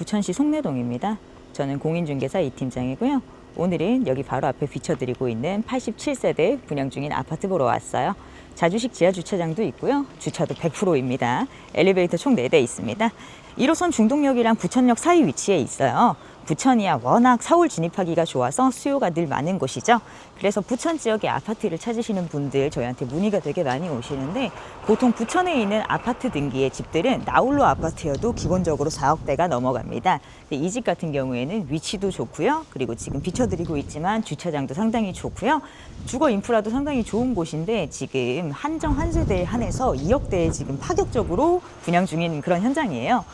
부천시 송내동입니다. 저는 공인중개사 이팀장이고요. 오늘은 여기 바로 앞에 비춰드리고 있는 87세대 분양 중인 아파트 보러 왔어요. 자주식 지하 주차장도 있고요. 주차도 100%입니다. 엘리베이터 총 4대 있습니다. 1호선 중동역이랑 부천역 사이 위치에 있어요. 부천이야 워낙 서울 진입하기가 좋아서 수요가 늘 많은 곳이죠. 그래서 부천 지역의 아파트를 찾으시는 분들 저희한테 문의가 되게 많이 오시는데 보통 부천에 있는 아파트 등기의 집들은 나홀로 아파트여도 기본적으로 4억대가 넘어갑니다. 이 집 같은 경우에는 위치도 좋고요. 그리고 지금 비춰드리고 있지만 주차장도 상당히 좋고요. 주거 인프라도 상당히 좋은 곳인데 지금 한정 한 세대에 한해서 2억대에 지금 파격적으로 분양 중인 그런 현장이에요.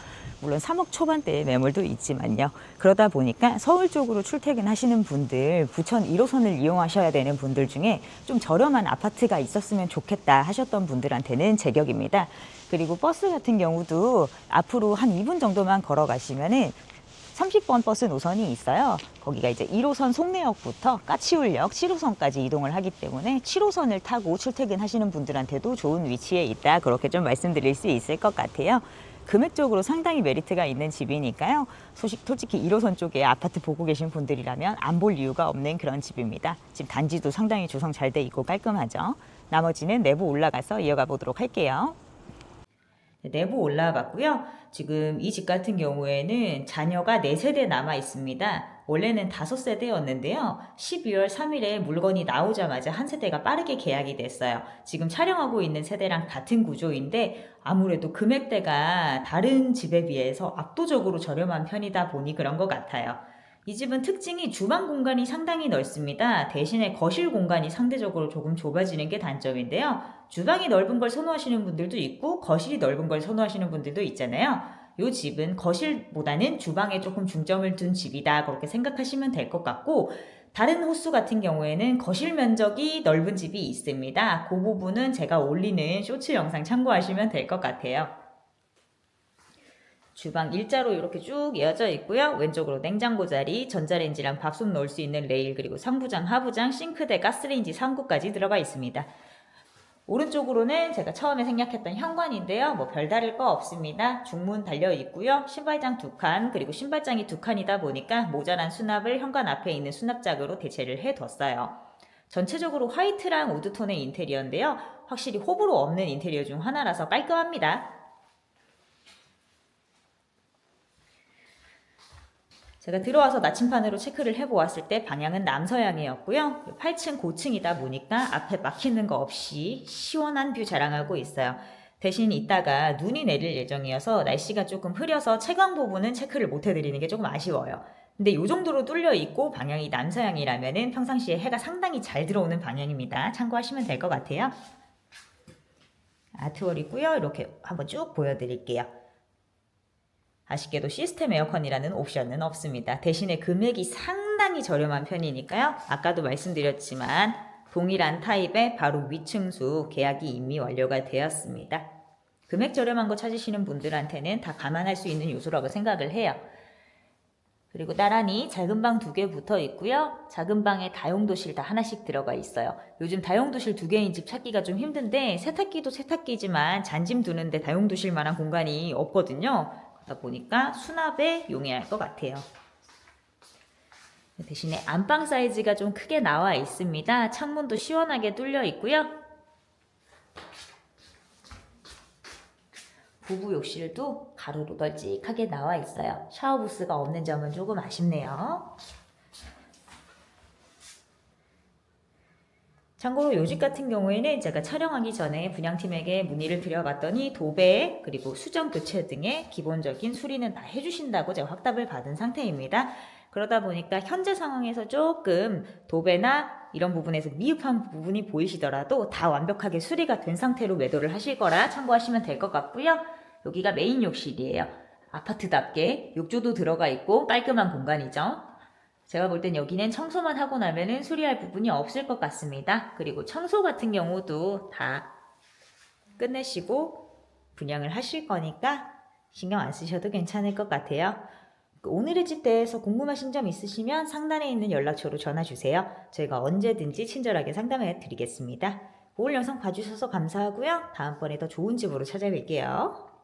물론 3억 초반대의 매물도 있지만요. 그러다 보니까 서울 쪽으로 출퇴근하시는 분들, 부천 1호선을 이용하셔야 되는 분들 중에 좀 저렴한 아파트가 있었으면 좋겠다 하셨던 분들한테는 제격입니다. 그리고 버스 같은 경우도 앞으로 한 2분 정도만 걸어가시면은 30번 버스 노선이 있어요. 거기가 이제 1호선 송내역부터 까치울역 7호선까지 이동을 하기 때문에 7호선을 타고 출퇴근하시는 분들한테도 좋은 위치에 있다. 그렇게 좀 말씀드릴 수 있을 것 같아요. 금액적으로 상당히 메리트가 있는 집이니까요. 소식, 솔직히 1호선 쪽에 아파트 보고 계신 분들이라면 안 볼 이유가 없는 그런 집입니다. 집 단지도 상당히 조성 잘 돼 있고 깔끔하죠. 나머지는 내부 올라가서 이어가 보도록 할게요. 네, 내부 올라와 봤고요. 지금 이 집 같은 경우에는 자녀가 4세대 남아 있습니다. 원래는 5세대였는데요. 12월 3일에 물건이 나오자마자 한 세대가 빠르게 계약이 됐어요. 지금 촬영하고 있는 세대랑 같은 구조인데 아무래도 금액대가 다른 집에 비해서 압도적으로 저렴한 편이다 보니 그런 것 같아요. 이 집은 특징이 주방 공간이 상당히 넓습니다. 대신에 거실 공간이 상대적으로 조금 좁아지는 게 단점인데요. 주방이 넓은 걸 선호하시는 분들도 있고 거실이 넓은 걸 선호하시는 분들도 있잖아요. 이 집은 거실보다는 주방에 조금 중점을 둔 집이다 그렇게 생각하시면 될 것 같고 다른 호수 같은 경우에는 거실 면적이 넓은 집이 있습니다. 그 부분은 제가 올리는 쇼츠 영상 참고하시면 될 것 같아요. 주방 일자로 이렇게 쭉 이어져 있고요. 왼쪽으로 냉장고 자리, 전자레인지랑 밥솥 넣을 수 있는 레일, 그리고 상부장, 하부장, 싱크대, 가스레인지 3구까지 들어가 있습니다. 오른쪽으로는 제가 처음에 생략했던 현관인데요. 뭐 별다를 거 없습니다. 중문 달려 있고요. 신발장 두 칸, 그리고 신발장이 두 칸이다 보니까 모자란 수납을 현관 앞에 있는 수납장으로 대체를 해뒀어요. 전체적으로 화이트랑 우드톤의 인테리어인데요. 확실히 호불호 없는 인테리어 중 하나라서 깔끔합니다. 제가 들어와서 나침판으로 체크를 해보았을 때 방향은 남서향이었고요. 8층 고층이다 보니까 앞에 막히는 거 없이 시원한 뷰 자랑하고 있어요. 대신 이따가 눈이 내릴 예정이어서 날씨가 조금 흐려서 채광 부분은 체크를 못 해드리는 게 조금 아쉬워요. 근데 이 정도로 뚫려 있고 방향이 남서향이라면은 평상시에 해가 상당히 잘 들어오는 방향입니다. 참고하시면 될 것 같아요. 아트월이고요. 이렇게 한번 쭉 보여드릴게요. 아쉽게도 시스템 에어컨이라는 옵션은 없습니다. 대신에 금액이 상당히 저렴한 편이니까요. 아까도 말씀드렸지만 동일한 타입의 바로 위층수 계약이 이미 완료가 되었습니다. 금액 저렴한 거 찾으시는 분들한테는 다 감안할 수 있는 요소라고 생각을 해요. 그리고 나란히 작은 방 두 개 붙어 있고요. 작은 방에 다용도실 다 하나씩 들어가 있어요. 요즘 다용도실 두 개인 집 찾기가 좀 힘든데 세탁기도 세탁기지만 잔짐 두는데 다용도실 만한 공간이 없거든요. 그러다 보니까 수납에 용이할 것 같아요. 대신에 안방 사이즈가 좀 크게 나와 있습니다. 창문도 시원하게 뚫려 있고요. 부부 욕실도 가로로 널찍하게 나와 있어요. 샤워 부스가 없는 점은 조금 아쉽네요. 참고로 요집 같은 경우에는 제가 촬영하기 전에 분양팀에게 문의를 드려봤더니 도배 그리고 수정 교체 등의 기본적인 수리는 다 해주신다고 제가 확답을 받은 상태입니다. 그러다 보니까 현재 상황에서 조금 도배나 이런 부분에서 미흡한 부분이 보이시더라도 다 완벽하게 수리가 된 상태로 매도를 하실 거라 참고하시면 될 것 같고요. 여기가 메인 욕실이에요. 아파트답게 욕조도 들어가 있고 깔끔한 공간이죠. 제가 볼 땐 여기는 청소만 하고 나면은 수리할 부분이 없을 것 같습니다. 그리고 청소 같은 경우도 다 끝내시고 분양을 하실 거니까 신경 안 쓰셔도 괜찮을 것 같아요. 그 오늘의 집 대해서 궁금하신 점 있으시면 상단에 있는 연락처로 전화 주세요. 저희가 언제든지 친절하게 상담해 드리겠습니다. 오늘 영상 봐주셔서 감사하고요. 다음번에 더 좋은 집으로 찾아뵐게요.